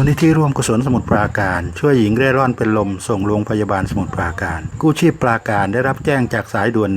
มูลนิธิร่วมกุศลสมุทรปราการ ช่วยหญิงเร่ร่อนเป็นลมส่งโรงพยาบาลสมุทรปราการ กู้ชีพปราการได้รับแจ้งจากสายด่วน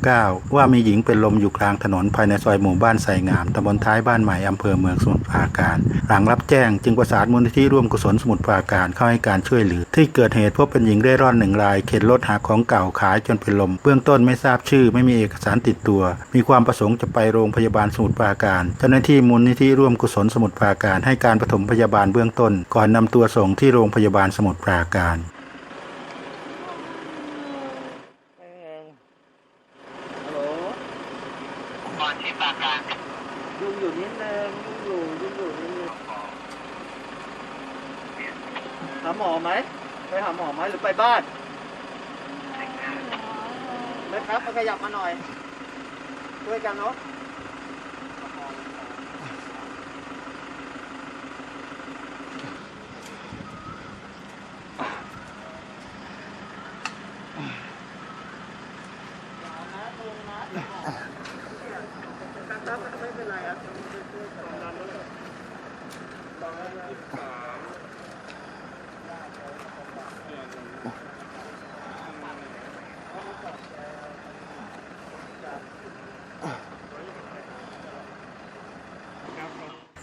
1669 ว่ามีหญิงเป็นลมอยู่กลางถนนภายในซอยหมู่บ้านไสงามตำบลท้ายบ้านใหม่อำเภอเมืองสมุทรปราการ หลังรับแจ้งจึงประสานมูลนิธิร่วมกุศลสมุทรปราการเข้าให้การช่วยเหลือ ที่เกิดเหตุพบเป็นหญิงเร่ร่อนหนึ่งรายเข็นรถหาของเก่าขายจนเป็นลม เบื้องต้นไม่ทราบชื่อ ไม่มีเอกสารติดตัว มีความประสงค์จะไปโรงพยาบาลสมุทรปราการ เจ้าหน้าที่มูลนิธิร่วมกุศลสมุทรปราการให้การปฐมพยาบาลเบื้องต้นก่อนนำตัวส่งที่โรงพยาบาลสมุทรปราการฮัลโหลก่อนที่ปราการยุ่งอยู่นิดนึงยุ่งอยู่ยุ่งอยู่นิดนึงหาหมอไหมไปหาหมอไหมหรือไปบ้านเลยครับมาขยับมาหน่อยช่วยกันเนาะครับไม่เป็นไรครับ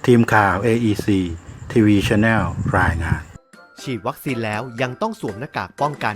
ทีมข่าว AEC TV Channel รายงาน ฉีดวัคซีนแล้วยังต้องสวมหน้ากากป้องกัน